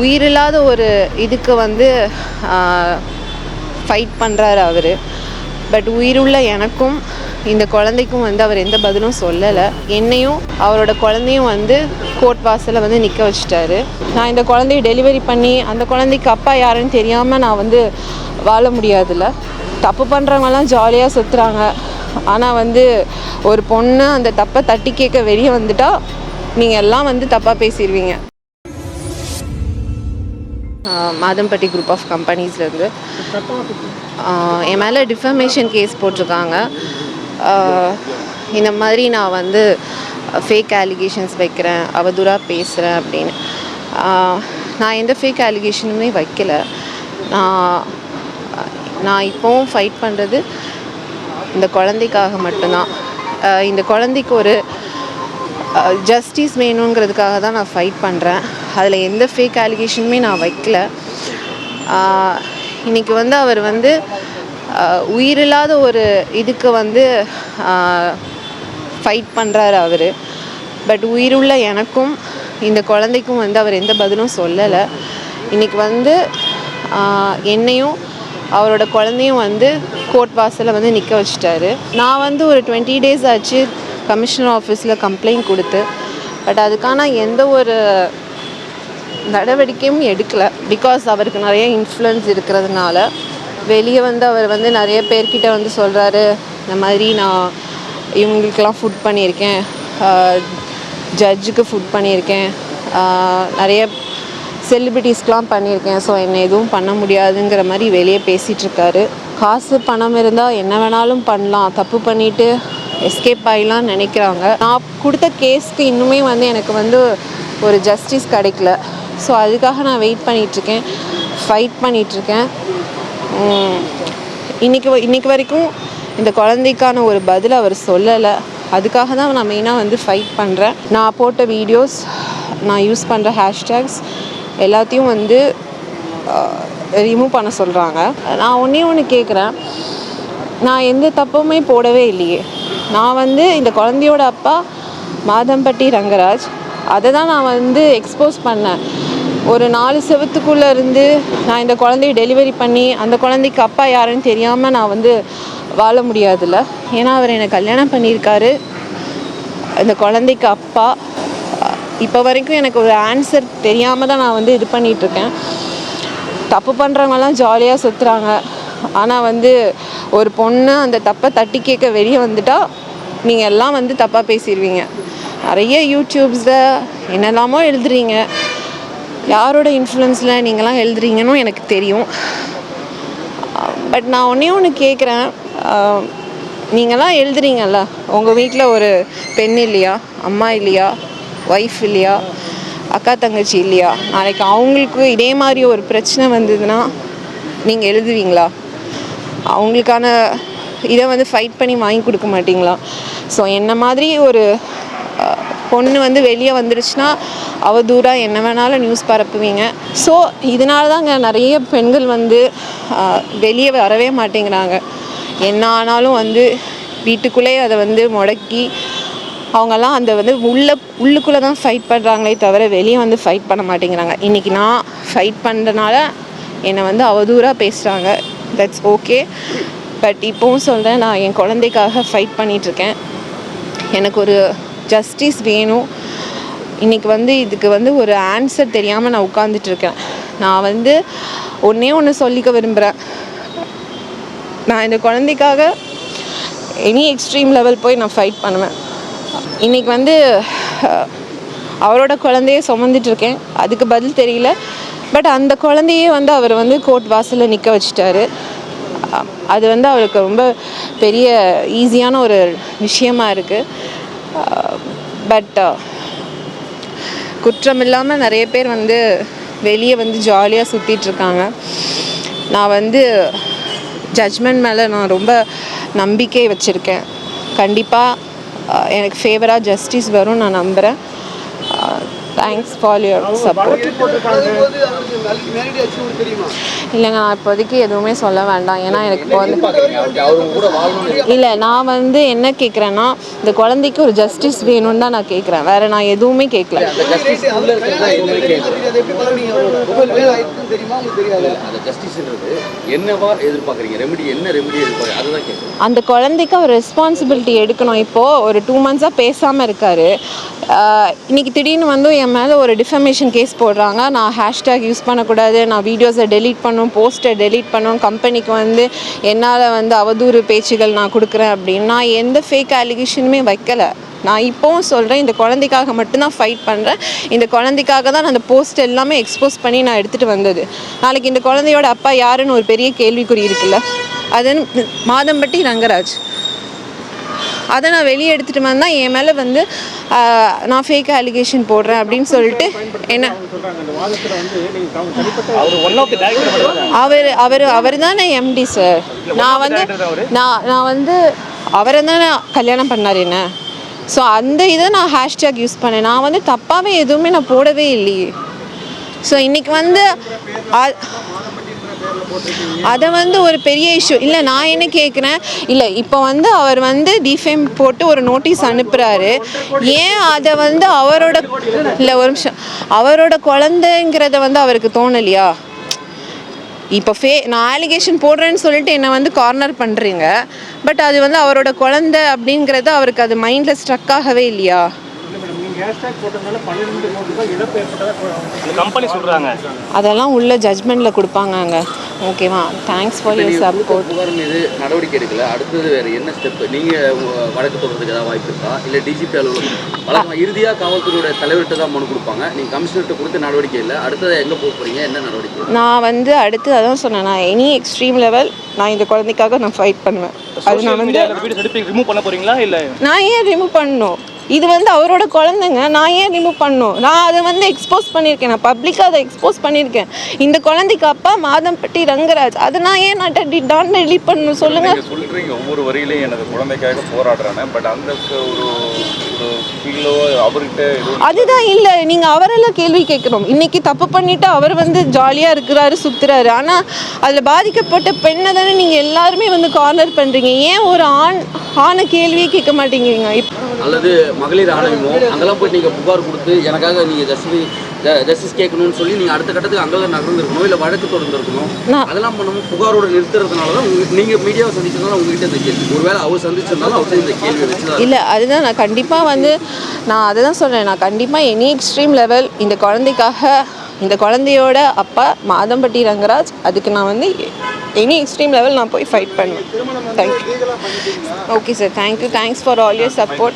உயிரில்லாத ஒரு இதுக்கு வந்து ஃபைட் பண்ணுறாரு அவர். பட் உயிருள்ள எனக்கும் இந்த குழந்தைக்கும் வந்து அவர் எந்த பதிலும் சொல்லலை. என்னையும் அவரோட குழந்தையும் வந்து கோர்ட் வாசலில் வந்து நிற்க வச்சுட்டாரு. நான் இந்த குழந்தைய டெலிவரி பண்ணி அந்த குழந்தைக்கு அப்பா யாருன்னு தெரியாமல் நான் வந்து வாழ முடியாதுல்ல. தப்பு பண்ணுறவங்கலாம் ஜாலியாக சுற்றுறாங்க ஆனால் வந்து ஒரு பொண்ணு அந்த தப்பை தட்டி கேட்க வெளியே வந்துட்டால் நீங்கள் எல்லாம் வந்து தப்பாக பேசிடுவீங்க மாதம்பட்டி குரூப் ஆஃப் கம்பெனிஸ்லேருந்து என் மேலே டிஃபமேஷன் கேஸ் போட்டிருக்காங்க. இந்த மாதிரி நான் வந்து ஃபேக் அலிகேஷன்ஸ் வைக்கிறேன் அவதூறாக பேசுகிறேன் அப்படின்னு. நான் எந்த ஃபேக் அலிகேஷனுமே வைக்கல. நான் நான் இப்போவும் ஃபைட் பண்ணுறது இந்த குழந்தைக்காக மட்டும்தான். இந்த குழந்தைக்கு ஒரு ஜஸ்டிஸ் வேணுங்கிறதுக்காக தான் நான் ஃபைட் பண்ணுறேன் அதில் எந்த ஃபேக் அலிகேஷனுமே நான் வைக்கல. இன்றைக்கி வந்து அவர் வந்து உயிரில்லாத ஒரு இதுக்கு வந்து ஃபைட் பண்ணுறாரு அவர். பட் உயிருள்ள எனக்கும் இந்த குழந்தைக்கும் வந்து அவர் எந்த பதிலும் சொல்லலை. இன்றைக்கி வந்து என்னையும் அவரோட குழந்தையும் வந்து கோர்ட் வாசலில் வந்து நிற்க வச்சிட்டாரு. நான் வந்து ஒரு டுவெண்ட்டி டேஸ் ஆச்சு கமிஷனர் ஆஃபீஸில் கம்ப்ளைண்ட் கொடுத்து. பட் அதுக்கான எந்த ஒரு நடவடிக்கையும் எடுக்கலை. பிகாஸ் அவருக்கு நிறைய இன்ஃப்ளூயன்ஸ் இருக்கிறதுனால வெளியே வந்து அவர் வந்து நிறைய பேர்கிட்ட வந்து சொல்கிறாரு இந்த மாதிரி நான் இவங்களுக்கெல்லாம் ஃபுட் பண்ணியிருக்கேன். ஜட்ஜுக்கு ஃபுட் பண்ணியிருக்கேன். நிறைய செலிபிரிட்டிஸ்க்கெலாம் பண்ணியிருக்கேன். ஸோ என்னை எதுவும் பண்ண முடியாதுங்கிற மாதிரி வெளியே பேசிகிட்ருக்காரு காசு பணம் இருந்தால் என்ன வேணாலும் பண்ணலாம். தப்பு பண்ணிவிட்டு எஸ்கேப் ஆகிலாம் நினைக்கிறாங்க. நான் கொடுத்த கேஸ்க்கு இன்னுமே வந்து எனக்கு வந்து ஒரு ஜஸ்டிஸ் கிடைக்கல. ஸோ அதுக்காக நான் வெயிட் பண்ணிகிட்ருக்கேன் ஃபைட் பண்ணிகிட்ருக்கேன் இன்றைக்கி இன்றைக்கி வரைக்கும் இந்த குழந்தைக்கான ஒரு பதில் அவர் சொல்லலை. அதுக்காக தான் நான் மெயினாக வந்து ஃபைட் பண்ணுறேன் நான் போட்ட வீடியோஸ் நான் யூஸ் பண்ணுற ஹேஷ்டேக்ஸ் எல்லாத்தையும் வந்து ரிமூவ் பண்ண சொல்கிறாங்க நான் ஒன்றே ஒன்று கேட்குறேன் நான் எந்த தப்புமே போடவே இல்லையே. நான் வந்து இந்த குழந்தையோட அப்பா மாதம்பட்டி ரங்கராஜ். அதை தான் நான் வந்து எக்ஸ்போஸ் பண்ணேன். ஒரு நாலு செவத்துக்குள்ளே இருந்து நான் இந்த குழந்தைய டெலிவரி பண்ணி அந்த குழந்தைக்கு அப்பா யாருன்னு தெரியாமல் நான் வந்து வாழ முடியாதுல்ல. ஏன்னா அவர் என்னை கல்யாணம் பண்ணியிருக்காரு. அந்த குழந்தைக்கு அப்பா. இப்போ வரைக்கும் எனக்கு ஒரு ஆன்சர் தெரியாமல் தான் நான் வந்து இது பண்ணிகிட்ருக்கேன் தப்பு பண்ணுறவங்கலாம் ஜாலியாக சுற்றுறாங்க ஆனால் வந்து ஒரு பொண்ணு அந்த தப்பை தட்டி கேட்க வெளியே வந்துட்டால் நீங்கள் எல்லாம் வந்து தப்பாக பேசிடுவீங்க நிறைய யூடியூப்ஸில் என்னெல்லாமோ எழுதுறீங்க. யாரோட இன்ஃப்ளூயன்ஸில் நீங்களாம் எழுதுறீங்கன்னு எனக்கு தெரியும். பட் நான் ஒன்றே ஒன்று கேட்குறேன் நீங்களாம் எழுதுறீங்கல்ல? உங்கள் வீட்டில் ஒரு பெண் இல்லையா? அம்மா இல்லையா? ஒய்ஃப் இல்லையா? அக்கா தங்கச்சி இல்லையா? நாளைக்கு அவங்களுக்கு இதே மாதிரி ஒரு பிரச்சனை வந்ததுன்னா நீங்கள் எழுதுவீங்களா? அவங்களுக்கான இதை வந்து ஃபைட் பண்ணி வாங்கி கொடுக்க மாட்டிங்களா? ஸோ என்ன மாதிரி ஒரு பொண்ணு வந்து வெளியே வந்துடுச்சுன்னா அவதூறாக என்ன வேணாலும் நியூஸ் பரப்புவீங்க. ஸோ இதனால தாங்க நிறைய பெண்கள் வந்து வெளியே வரவே மாட்டேங்கிறாங்க. என்ன ஆனாலும் வந்து வீட்டுக்குள்ளேயே அதை வந்து முடக்கி அவங்கெல்லாம் அந்த வந்து உள்ள உள்ளுக்குள்ளே தான் ஃபைட் பண்ணுறாங்களே தவிர வெளியே வந்து ஃபைட் பண்ண மாட்டேங்கிறாங்க. இன்றைக்கி நான் ஃபைட் பண்ணுறதுனால என்னை வந்து அவதூறாக பேசுகிறாங்க தட்ஸ் ஓகே பட் இப்போவும் சொல்கிறேன் நான் என் குழந்தைக்காக ஃபைட் பண்ணிகிட்ருக்கேன் எனக்கு ஒரு ஜஸ்டிஸ் வேணும். இன்றைக்கி வந்து இதுக்கு வந்து ஒரு ஆன்சர் தெரியாமல் நான் உட்காந்துட்ருக்கேன் நான் வந்து ஒன்றே ஒன்று சொல்லிக்க விரும்புகிறேன் நான் இந்த குழந்தைக்காக எனி எக்ஸ்ட்ரீம் லெவல் போய் நான் ஃபைட் பண்ணுவேன். இன்றைக்கி வந்து அவரோட குழந்தைய சுமந்துட்டுருக்கேன் அதுக்கு பதில் தெரியல. பட் அந்த குழந்தையே வந்து அவர் வந்து கோர்ட் வாசலில் நிற்க வச்சிட்டாரு. அது வந்து அவருக்கு ரொம்ப பெரிய ஈஸியான ஒரு விஷயமா இருக்குது பட் குற்றம் இல்லாமல் நிறைய பேர் வந்து வெளியே வந்து ஜாலியாக சுற்றிட்டு இருக்காங்க நான் வந்து ஜட்ஜ்மெண்ட் மேலே நான் ரொம்ப நம்பிக்கை வச்சுருக்கேன். கண்டிப்பாக எனக்கு ஃபேவராக ஜஸ்டிஸ் வரும் நான் நம்புகிறேன் தேங்க்ஸ் ஃபார் யுவர் சப்போர்ட் இல்லைங்க நான் இப்போதைக்கு எதுவுமே சொல்ல வேண்டாம். ஏன்னா எனக்கு இப்போ வந்து இல்லை நான் வந்து என்ன கேட்குறேன்னா இந்த குழந்தைக்கு ஒரு ஜஸ்டிஸ் வேணும்னு தான் நான் கேட்குறேன் வேற நான் எதுவுமே கேட்கல அந்த குழந்தைக்கு அவர் ரெஸ்பான்சிபிலிட்டி எடுக்கணும். இப்போது ஒரு டூ மந்த்ஸாக பேசாமல் இருக்காரு. இன்னைக்கு திடீர்னு வந்து என் மேலே ஒரு டிஃபமேஷன் கேஸ் போடுறாங்க. நான் ஹேஷ்டேக் யூஸ் பண்ணக்கூடாது. நான் வீடியோஸை டெலீட் பண்ணும் போஸ்ட்டை டெலீட் பண்ணும் கம்பெனிக்கு வந்து என்னால் வந்து அவதூறு பேச்சுகள் நான் கொடுக்குறேன் அப்படின்னு நான் எந்த ஃபேக் அலிகேஷனுமே வைக்கலை. நான் இப்போவும் சொல்கிறேன் இந்த குழந்தைக்காக மட்டும்தான் ஃபைட் பண்ணுறேன் இந்த குழந்தைக்காக தான் நான் அந்த போஸ்ட் எல்லாமே எக்ஸ்போஸ் பண்ணி நான் எடுத்துகிட்டு வந்தது. நாளைக்கு இந்த குழந்தையோட அப்பா யாருன்னு ஒரு பெரிய கேள்விக்குறி இருக்குல்ல. அது மாதம்பட்டி ரங்கராஜ். அதை நான் வெளியே எடுத்துகிட்டு வந்தால் என் மேலே வந்து நான் ஃபேக் அலிகேஷன் போடுறேன் அப்படின்னு சொல்லிட்டு என்ன அவர் அவர் அவர் தானே எம்டி சார் நான் வந்து நான் நான் வந்து அவரை தானே கல்யாணம் பண்ணார் என்ன? ஸோ அந்த இதை நான் ஹேஷ்டேக் யூஸ் பண்ணேன். நான் வந்து தப்பாகவே எதுவுமே நான் போடவே இல்லையே. ஸோ இன்னைக்கு வந்து அதை வந்து ஒரு பெரிய இஷ்யூ இல்லை நான் என்ன கேட்குறேன் இல்லை இப்போ வந்து அவர் வந்து டிஃபேம் போட்டு ஒரு நோட்டீஸ் அனுப்புகிறாரு ஏன் அதை வந்து அவரோட இல்லை ஒரு நிமிஷம். அவரோட குழந்தைங்கிறத வந்து அவருக்கு தோணலையா? இப்போ ஃபே நான் ஆலிகேஷன் போடுறேன்னு சொல்லிட்டு என்னை வந்து கார்னர் பண்ணுறீங்க பட் அது வந்து அவரோட குழந்தை அப்படிங்கிறது அவருக்கு அது மைண்டில் ஸ்ட்ரக் ஆகவே இல்லையா? கம்பெனி சொல்றாங்க. அதெல்லாம் உள்ள ஜட்மெண்ட்டில் கொடுப்பாங்கங்க. ஓகேவா தேங்க்ஸ் ஃபார் கொடுத்த சப்போர்ட் புகார் மீது நடவடிக்கை எடுக்கல. அடுத்தது வேற என்ன ஸ்டெப் நீங்க வழக்கு தொடர்றதுக்கு ஏதாவது வாய்ப்பு இருக்கா? இல்ல டிஜிபி அலுவலகம் வழக்கம் இறுதியா காவல்துறையோட தலைவர்கிட்ட தான் மனு கொடுப்பாங்க. நீங்க கமிஷனர்கிட்ட கொடுத்த நடவடிக்கை இல்லை. அடுத்தது எங்க போக போறீங்க? என்ன நடவடிக்கை? நான் வந்து அடுத்து அதான் சொன்னேன். நான் எனி எக்ஸ்ட்ரீம் லெவல் நான் இந்த குழந்தைக்காக நான் ஃபைட் பண்ணுவேன். அது நான் வந்து ரிமூவ் பண்ண போறீங்களா? இல்ல? நான் ஏன் ரிமூவ் பண்ணணும்? இது வந்து அவரோட குழந்தைங்க. நான் ஏன் ரிமூவ் பண்ணணும்? நான் அதை வந்து எக்ஸ்போஸ் பண்ணியிருக்கேன். நான் பப்ளிக்காக அதை எக்ஸ்போஸ் பண்ணியிருக்கேன். இந்த குழந்தைக்கு அப்பா மாதம்பட்டி ரங்கராஜ். அதை நான் ஏன் நான் டான் டெலிட் பண்ணணும்? சொல்லுங்கள் நீங்க சொல்றீங்க. ஒவ்வொரு வரியிலையும் எனது குழந்தைக்காக போராடுறேன்னு. பட் அந்த ஒரு அதுதான் இல்லை. நீங்கள் அவரெல்லாம் கேள்வி கேட்கணும் இன்னைக்கு தப்பு பண்ணிட்டு அவர் வந்து ஜாலியாக இருக்கிறாரு சுற்றுறாரு ஆனால் அதில் பாதிக்கப்பட்ட பெண்ணை தானே நீங்கள் எல்லாருமே வந்து கார்னர் பண்ணுறீங்க ஏன் ஒரு ஆண் ஆணை கேள்வியே கேட்க மாட்டேங்கிறீங்க? இப்போ அல்லது மகளிர் ஆணையமோ அங்கெல்லாம் போய் நீங்க புகார் கொடுத்து எனக்காக நீங்க ஜஸ்டிஸ் ஜஸ்டிஸ் கேட்கணும்னு சொல்லி நீங்க அடுத்த கட்டத்துக்கு அங்கெல்லாம் நகர்ந்துருக்கணும் இல்ல வழக்கு தொடர்ந்துருக்கணும் அதெல்லாம் பண்ணணும் புகாரோட நிறுத்துறதுனால தான் உங்க- நீங்க மீடியாவை சந்திச்சதுனால உங்ககிட்ட இந்த கேள்வி. ஒருவேளை அவர் சந்திச்சிருந்தாலும் அவர்கிட்ட இந்த கேள்வி வச்சுதான் இல்லை அதுதான் நான் கண்டிப்பாக வந்து நான் அதை தான் சொல்கிறேன் நான் கண்டிப்பாக எனி எக்ஸ்ட்ரீம் லெவல் இந்த குழந்தைக்காக இந்த குழந்தையோட அப்பா மாதம்பட்டி ரங்கராஜ் அதுக்கு நான் வந்து எனி எக்ஸ்ட்ரீம் லெவல் நான் போய் ஃபைட் பண்ணுவேன். Thank you okay sir thank you thanks for all your support